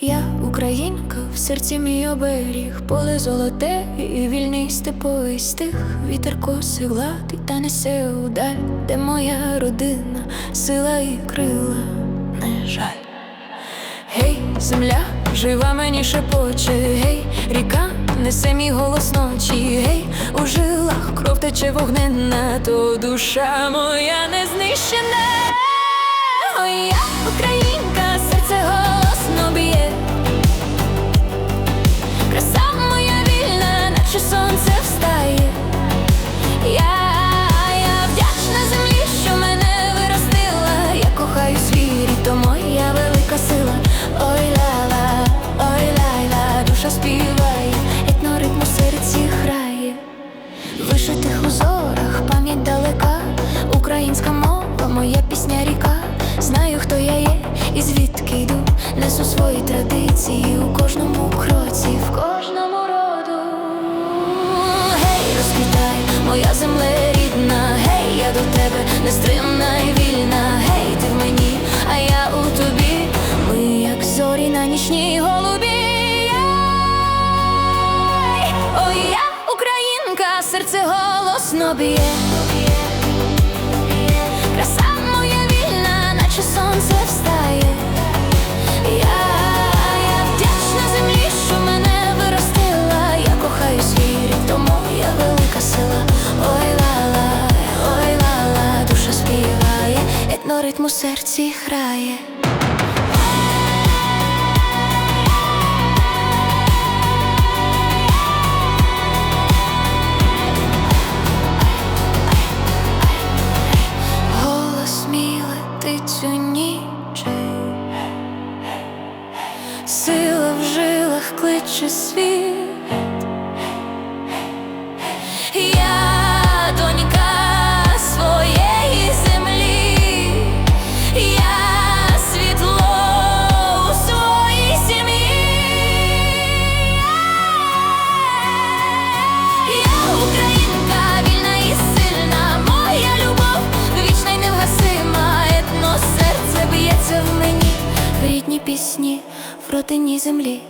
Я українка, в серці мій оберіг, поле золоте і вільний степовий стих. Вітер коси гладить та несе удаль, де моя родина, сила і крила, не жаль. Гей, земля, жива мені шепоче, гей, ріка несе мій голос ночі, гей, у жилах кров тече вогненна, то душа моя не знищена. Ой, я українка, моя пісня ріка. Знаю, хто я є і звідки йду. Несу свої традиції у кожному кроці, в кожному роду. Гей, розквітай, моя земле рідна, гей, я до тебе нестримна і вільна, гей, ти в мені, а я у тобі. Ми, як зорі на нічній голубі. Ой, я українка, серце голосно б'є. Співає, етноритм у серці грає. Голос мій летить ніч. Сила в жилах кличе світ. Пісні, в родині землі.